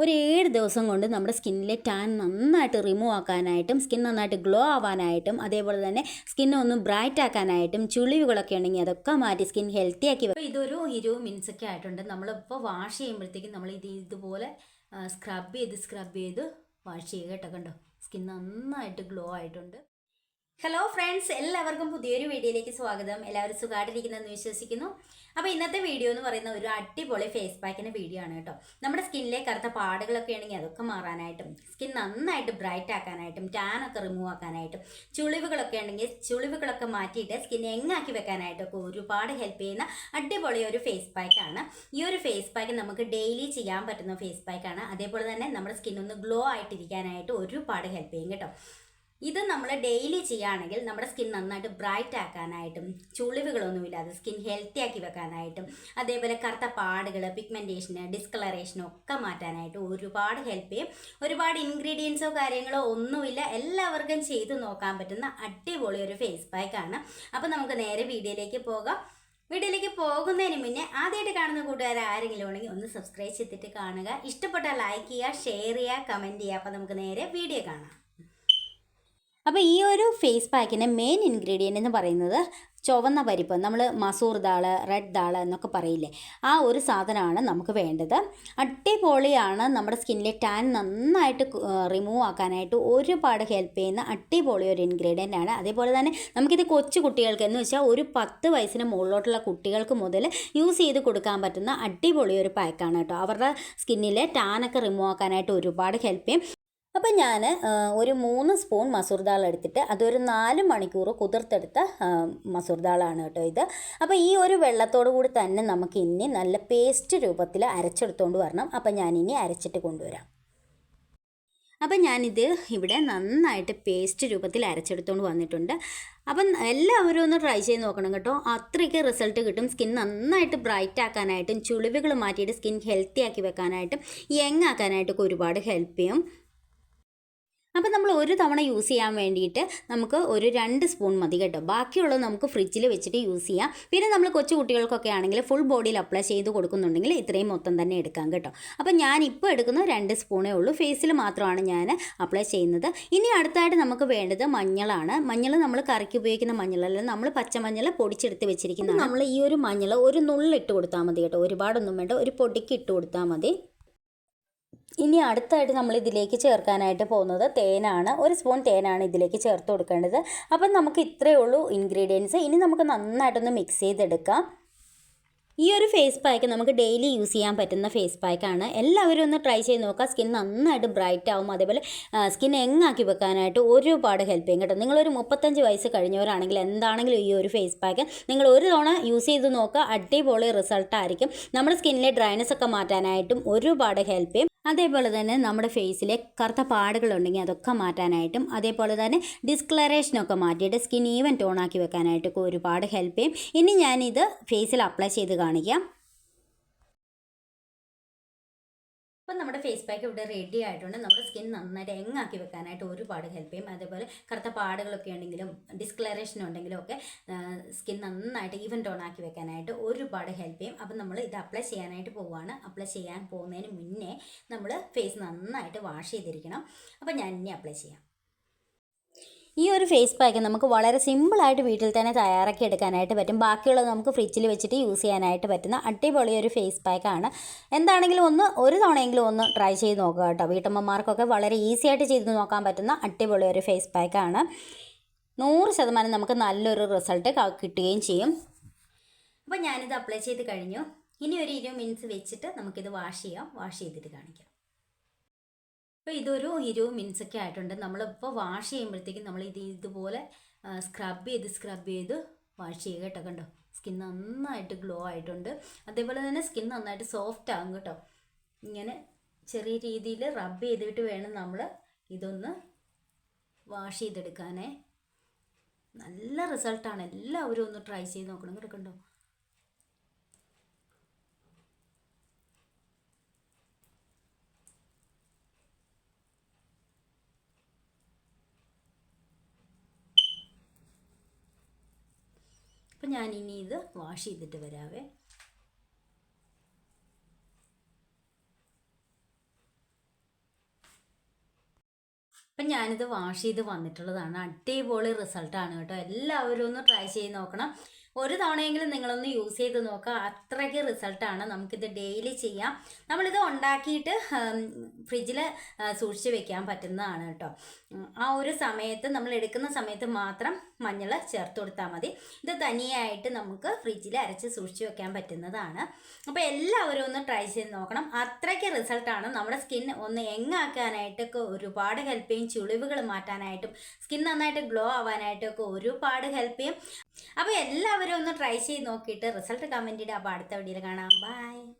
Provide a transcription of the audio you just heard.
ഒരു ഏഴ് ദിവസം കൊണ്ട് നമ്മുടെ സ്കിന്നിലെ ടാൻ നന്നായിട്ട് റിമൂവ് ആക്കാനായിട്ടും സ്കിൻ നന്നായിട്ട് ഗ്ലോ ആവാനായിട്ടും അതേപോലെ തന്നെ സ്കിന്നെ ഒന്ന് ബ്രൈറ്റ് ആക്കാനായിട്ടും ചുളിവുകളൊക്കെ ഉണ്ടെങ്കിൽ അതൊക്കെ മാറ്റി സ്കിൻ ഹെൽത്തി ആക്കി വരും ഇതൊരു ഇരുപത് മിനിറ്റ്സ് ഒക്കെ ആയിട്ടുണ്ട്. നമ്മളിപ്പോൾ വാഷ് ചെയ്യുമ്പോഴത്തേക്കും നമ്മൾ ഇത് ഇതുപോലെ സ്ക്രബ് ചെയ്ത് സ്ക്രബ് ചെയ്ത് വാഷ് ചെയ്യുക കേട്ടോ കണ്ടോ? സ്കിൻ നന്നായിട്ട് ഗ്ലോ ആയിട്ടുണ്ട്. ഹലോ ഫ്രണ്ട്സ് എല്ലാവർക്കും പുതിയൊരു വീഡിയോയിലേക്ക് സ്വാഗതം. എല്ലാവരും സുഖമായിട്ടിരിക്കുന്നതെന്ന് വിശ്വസിക്കുന്നു. അപ്പോൾ ഇന്നത്തെ വീഡിയോ എന്ന് പറയുന്ന ഒരു അടിപൊളി ഫേസ് പാക്കിന്റെ വീഡിയോ ആണ് കേട്ടോ. നമ്മുടെ സ്കിന്നിലെ കറുത്ത പാടുകളൊക്കെ ആണെങ്കിൽ അതൊക്കെ മാറാനായിട്ടും സ്കിൻ നന്നായിട്ട് ബ്രൈറ്റ് ആക്കാനായിട്ടും ടാൻ ഒക്കെ റിമൂവ് ആക്കാനായിട്ടും ചുളിവുകളൊക്കെ ഉണ്ടെങ്കിൽ ചുളിവുകളൊക്കെ മാറ്റിയിട്ട് സ്കിൻ എങ്ങാക്കി വെക്കാനായിട്ടൊക്കെ ഒരുപാട് ഹെൽപ്പ് ചെയ്യുന്ന അടിപൊളി ഒരു ഫേസ് പാക്കാണ് ഈ ഒരു ഫേസ് പാക്ക് നമുക്ക് ഡെയിലി ചെയ്യാൻ പറ്റുന്ന ഫേസ് പാക്കാണ് അതേപോലെ തന്നെ നമ്മുടെ സ്കിൻ ഒന്ന് ഗ്ലോ ആയിട്ടിരിക്കാനായിട്ട് ഒരുപാട് ഹെൽപ്പ് ചെയ്യും കേട്ടോ. ഇത് നമ്മൾ ഡെയിലി ചെയ്യുകയാണെങ്കിൽ നമ്മുടെ സ്കിൻ നന്നായിട്ട് ബ്രൈറ്റ് ആക്കാനായിട്ടും ചുളിവുകളൊന്നുമില്ലാതെ സ്കിൻ ഹെൽത്തി ആക്കി വെക്കാനായിട്ടും അതേപോലെ കറുത്ത പാടുകൾ പിഗ്മെന്റേഷന് ഡിസ്കളറേഷനും ഒക്കെ മാറ്റാനായിട്ട് ഒരുപാട് ഹെൽപ്പ് ചെയ്യും. ഒരുപാട് ഇൻഗ്രീഡിയൻസോ കാര്യങ്ങളോ ഒന്നുമില്ല. എല്ലാവർക്കും ചെയ്ത് നോക്കാൻ പറ്റുന്ന അടിപൊളി ഒരു ഫേസ് പാക്കാണ് അപ്പോൾ നമുക്ക് നേരെ വീഡിയോയിലേക്ക് പോകാം. വീഡിയോയിലേക്ക് പോകുന്നതിന് മുന്നേ ആദ്യമായിട്ട് കാണുന്ന കൂട്ടുകാർ ആരെങ്കിലും ഉണ്ടെങ്കിൽ ഒന്ന് സബ്സ്ക്രൈബ് ചെയ്തിട്ട് കാണുക. ഇഷ്ടപ്പെട്ടാൽ ലൈക്ക് ചെയ്യുക ഷെയർ ചെയ്യുക കമന്റ് ചെയ്യുക. അപ്പോൾ നമുക്ക് നേരെ വീഡിയോ കാണാം. അപ്പോൾ ഈ ഒരു ഫേസ് പാക്കിന്റെ മെയിൻ ഇൻഗ്രീഡിയന്റ് എന്ന് പറയുന്നത് ചുവന്ന പരിപ്പ് നമ്മൾ മസൂർ ദാൾ റെഡ് ദാൾ എന്നൊക്കെ പറയില്ലേ? ആ ഒരു സാധനമാണ് നമുക്ക് വേണ്ടത്. അട്ടിപൊളിയാണ് നമ്മുടെ സ്കിന്നിലെ ടാൻ നന്നായിട്ട് റിമൂവ് ആക്കാനായിട്ട് ഒരുപാട് ഹെൽപ്പ് ചെയ്യുന്ന അട്ടിപൊളി ഒരു ഇൻഗ്രീഡിയന്റ് ആണ്. അതേപോലെ തന്നെ നമുക്കിത് കൊച്ചു കുട്ടികൾക്ക് എന്ന് വെച്ചാൽ ഒരു പത്ത് വയസ്സിന് മുകളിലോട്ടുള്ള കുട്ടികൾക്ക് മുതൽ യൂസ് ചെയ്ത് കൊടുക്കാൻ പറ്റുന്ന അടിപൊളി ഒരു പാക്കാണ് കേട്ടോ. അവരുടെ സ്കിന്നിലെ ടാനൊക്കെ റിമൂവ് ആക്കാനായിട്ട് ഒരുപാട് ഹെൽപ്പ് ചെയ്യും. അപ്പം ഞാൻ ഒരു മൂന്ന് സ്പൂൺ മസൂർ ദാൾ എടുത്തിട്ട് അതൊരു നാല് മണിക്കൂർ കുതിർത്തെടുത്ത മസൂർ ദാളാണ് കേട്ടോ ഇത്. അപ്പോൾ ഈ ഒരു വെള്ളത്തോടു കൂടി തന്നെ നമുക്ക് ഇനി നല്ല പേസ്റ്റ് രൂപത്തിൽ അരച്ചെടുത്തുകൊണ്ട് വരണം. അപ്പം ഞാനിനി അരച്ചിട്ട് കൊണ്ടുവരാം. അപ്പം ഞാനിത് ഇവിടെ നന്നായിട്ട് പേസ്റ്റ് രൂപത്തിൽ അരച്ചെടുത്തുകൊണ്ട് വന്നിട്ടുണ്ട്. അപ്പം എല്ലാവരും ഒന്ന് ട്രൈ ചെയ്ത് നോക്കണം കേട്ടോ. അത്രയ്ക്ക് റിസൾട്ട് കിട്ടും. സ്കിൻ നന്നായിട്ട് ബ്രൈറ്റ് ആക്കാനായിട്ടും ചുളിവുകൾ മാറ്റിയിട്ട് സ്കിൻ ഹെൽത്തി ആക്കി വെക്കാനായിട്ടും യങ് ആക്കാനായിട്ടൊക്കെ ഒരുപാട് ഹെൽപ്പ് ചെയ്യും. അപ്പോൾ നമ്മൾ ഒരു തവണ യൂസ് ചെയ്യാൻ വേണ്ടിയിട്ട് നമുക്ക് ഒരു രണ്ട് സ്പൂൺ മതി കേട്ടോ. ബാക്കിയുള്ളത് നമുക്ക് ഫ്രിഡ്ജിൽ വെച്ചിട്ട് യൂസ് ചെയ്യാം. പിന്നെ നമ്മൾ കൊച്ചു കുട്ടികൾക്കൊക്കെ ആണെങ്കിൽ ഫുൾ ബോഡിയിൽ അപ്ലൈ ചെയ്ത് കൊടുക്കുന്നുണ്ടെങ്കിൽ ഇത്രയും മൊത്തം തന്നെ എടുക്കാം കേട്ടോ. അപ്പോൾ ഞാൻ ഇപ്പോൾ എടുക്കുന്ന രണ്ട് സ്പൂണേ ഉള്ളൂ. ഫേസിൽ മാത്രമാണ് ഞാൻ അപ്ലൈ ചെയ്യുന്നത്. ഇനി അടുത്തായിട്ട് നമുക്ക് വേണ്ടത് മഞ്ഞളാണ്. മഞ്ഞൾ നമ്മൾ കറിക്ക് ഉപയോഗിക്കുന്ന മഞ്ഞളല്ല നമ്മൾ പച്ചമഞ്ഞൾ പൊടിച്ചെടുത്ത് വെച്ചിരിക്കുന്നത് നമ്മൾ ഈ ഒരു മഞ്ഞൾ ഒരു നുള്ളിട്ട് കൊടുത്താൽ മതി കേട്ടോ. ഒരുപാടൊന്നും വേണ്ട. ഒരു പൊടിക്ക് ഇട്ട് കൊടുത്താൽ മതി. ഇനി അടുത്തായിട്ട് നമ്മൾ ഇതിലേക്ക് ചേർക്കാനായിട്ട് പോകുന്നത് തേനാണ്. ഒരു സ്പൂൺ തേനാണ് ഇതിലേക്ക് ചേർത്ത് കൊടുക്കേണ്ടത്. അപ്പം നമുക്ക് ഇത്രയേ ഉള്ളൂ ഇൻഗ്രീഡിയൻസ് ഇനി നമുക്ക് നന്നായിട്ടൊന്ന് മിക്സ് ചെയ്തെടുക്കാം. ഈ ഒരു ഫേസ് പാക്ക് നമുക്ക് ഡെയിലി യൂസ് ചെയ്യാൻ പറ്റുന്ന ഫേസ് പാക്കാണ് എല്ലാവരും ഒന്ന് ട്രൈ ചെയ്ത് നോക്കുക. സ്കിൻ നന്നായിട്ട് ബ്രൈറ്റ് ആവും. അതേപോലെ സ്കിൻ എങ്ങാക്കി വെക്കാനായിട്ട് ഒരുപാട് ഹെൽപ്പ് ചെയ്യും കേട്ടോ. നിങ്ങളൊരു മുപ്പത്തഞ്ച് വയസ്സ് കഴിഞ്ഞവരാണെങ്കിൽ എന്താണെങ്കിലും ഈ ഒരു ഫേസ് പാക്ക് നിങ്ങൾ ഒരു തവണ യൂസ് ചെയ്ത് നോക്കുക. അടിപൊളി റിസൾട്ടായിരിക്കും നമ്മുടെ സ്കിന്നിലെ ഡ്രൈനസ് ഒക്കെ മാറ്റാനായിട്ടും ഒരുപാട് ഹെൽപ്പ് ചെയ്യും. അതേപോലെ തന്നെ നമ്മുടെ ഫേസിലെ കറുത്ത പാടുകളുണ്ടെങ്കിൽ അതൊക്കെ മാറ്റാനായിട്ടും അതേപോലെ തന്നെ ഡിസ്ക്ലറേഷനൊക്കെ മാറ്റിയിട്ട് സ്കിൻ ഈവൻ ടോണാക്കി വെക്കാനായിട്ടൊക്കെ ഒരുപാട് ഹെൽപ്പ് ചെയ്യും. ഇനി ഞാനിത് ഫേസിൽ അപ്ലൈ ചെയ്ത് കാണിക്കാം. അപ്പം നമ്മുടെ ഫേസ് പാക്ക് ഇവിടെ റെഡി ആയിട്ടുണ്ട്. നമ്മുടെ സ്കിൻ നന്നായിട്ട് എങ്ങാക്കി വെക്കാനായിട്ട് ഒരുപാട് ഹെൽപ്പ് ചെയ്യും. അതേപോലെ കറുത്ത പാടുകളൊക്കെ ഉണ്ടെങ്കിലും ഡിസ്ക്ലറേഷൻ ഉണ്ടെങ്കിലും ഒക്കെ സ്കിൻ നന്നായിട്ട് ഈവൻ ടോൺ ആക്കി വെക്കാനായിട്ട് ഒരുപാട് ഹെൽപ്പ് ചെയ്യും. അപ്പം നമ്മൾ ഇത് അപ്ലൈ ചെയ്യാനായിട്ട് പോവുകയാണ് അപ്ലൈ ചെയ്യാൻ പോകുന്നതിന് മുന്നേ നമ്മൾ ഫേസ് നന്നായിട്ട് വാഷ് ചെയ്തിരിക്കണം. അപ്പം ഞാൻ ഇനി അപ്ലൈ ചെയ്യാം. ഈ ഒരു ഫേസ് പാക്ക് നമുക്ക് വളരെ സിമ്പിളായിട്ട് വീട്ടിൽ തന്നെ തയ്യാറാക്കി എടുക്കാനായിട്ട് പറ്റും. ബാക്കിയുള്ളത് നമുക്ക് ഫ്രിഡ്ജിൽ വെച്ചിട്ട് യൂസ് ചെയ്യാനായിട്ട് പറ്റുന്ന അടിപൊളി ഒരു ഫേസ് പാക്കാണ് എന്താണെങ്കിലും ഒന്ന് ഒരു തവണയെങ്കിലും ഒന്ന് ട്രൈ ചെയ്ത് നോക്കുക കേട്ടോ. വീട്ടമ്മമാർക്കൊക്കെ വളരെ ഈസി ആയിട്ട് ചെയ്ത് നോക്കാൻ പറ്റുന്ന അടിപൊളി ഒരു ഫേസ് പാക്കാണ് നൂറ് ശതമാനം നമുക്ക് നല്ലൊരു റിസൾട്ട് കിട്ടുകയും ചെയ്യും. അപ്പോൾ ഞാനിത് അപ്ലൈ ചെയ്ത് കഴിഞ്ഞു. ഇനി ഒരു ഇരുപത് മിനിറ്റ്സ് വെച്ചിട്ട് നമുക്കിത് വാഷ് ചെയ്യാം. വാഷ് ചെയ്തിട്ട് കാണിക്കാം. അപ്പോൾ ഇതൊരു ഇരുപത് മിനിറ്റ്സ് ഒക്കെ ആയിട്ടുണ്ട്. നമ്മളിപ്പോൾ വാഷ് ചെയ്യുമ്പോഴത്തേക്കും നമ്മൾ ഇത് ഇതുപോലെ സ്ക്രബ് ചെയ്ത് സ്ക്രബ് ചെയ്ത് വാഷ് ചെയ്യുക കേട്ടോ കണ്ടോ? സ്കിൻ നന്നായിട്ട് ഗ്ലോ ആയിട്ടുണ്ട്. അതേപോലെ തന്നെ സ്കിൻ നന്നായിട്ട് സോഫ്റ്റ് ആകും കേട്ടോ. ഇങ്ങനെ ചെറിയ രീതിയിൽ റബ്ബ് ചെയ്തിട്ട് വേണം നമ്മൾ ഇതൊന്ന് വാഷ് ചെയ്തെടുക്കാനേ. നല്ല റിസൾട്ടാണ് എല്ലാവരും ഒന്ന് ട്രൈ ചെയ്ത് നോക്കണം കേട്ടോ ഞാൻ ഇനി ഇത് വാഷ് ചെയ്തിട്ട് വരാവേ. അപ്പം ഞാനിത് വാഷ് ചെയ്ത് വന്നിട്ടുള്ളതാണ്. അടിപൊളി റിസൾട്ടാണ് കേട്ടോ. എല്ലാവരും ഒന്ന് ട്രൈ ചെയ്ത് നോക്കണം. ഒരു തവണയെങ്കിലും നിങ്ങളൊന്ന് യൂസ് ചെയ്ത് നോക്കുക. അത്രയ്ക്ക് റിസൾട്ടാണ് നമുക്കിത് ഡെയിലി ചെയ്യാം. നമ്മളിത് ഉണ്ടാക്കിയിട്ട് ഫ്രിഡ്ജിൽ സൂക്ഷിച്ച് വെക്കാൻ പറ്റുന്നതാണ് കേട്ടോ. ആ ഒരു സമയത്ത് നമ്മൾ എടുക്കുന്ന സമയത്ത് മാത്രം മഞ്ഞൾ ചേർത്ത് കൊടുത്താൽ മതി. ഇത് തനിയായിട്ട് നമുക്ക് ഫ്രിഡ്ജിൽ അരച്ച് സൂക്ഷിച്ച് വെക്കാൻ പറ്റുന്നതാണ്. അപ്പോൾ എല്ലാവരും ഒന്ന് ട്രൈ ചെയ്ത് നോക്കണം. അത്രയ്ക്ക് റിസൾട്ടാണ് നമ്മുടെ സ്കിൻ ഒന്ന് എങ്ങാക്കാനായിട്ടൊക്കെ ഒരുപാട് ഹെൽപ്പ് ചെയ്യും. ചുളിവുകൾ മാറ്റാനായിട്ടും സ്കിൻ നന്നായിട്ട് ഗ്ലോ ആവാനായിട്ടൊക്കെ ഒരുപാട് ഹെൽപ്പ് ചെയ്യും. അപ്പോൾ എല്ലാവരും ഒന്ന് ട്രൈ ചെയ്ത് നോക്കിയിട്ട് റിസൾട്ട് കമന്റ് ഇടുക അപ്പോൾ അടുത്ത വീഡിയോയിൽ കാണാം. ബൈ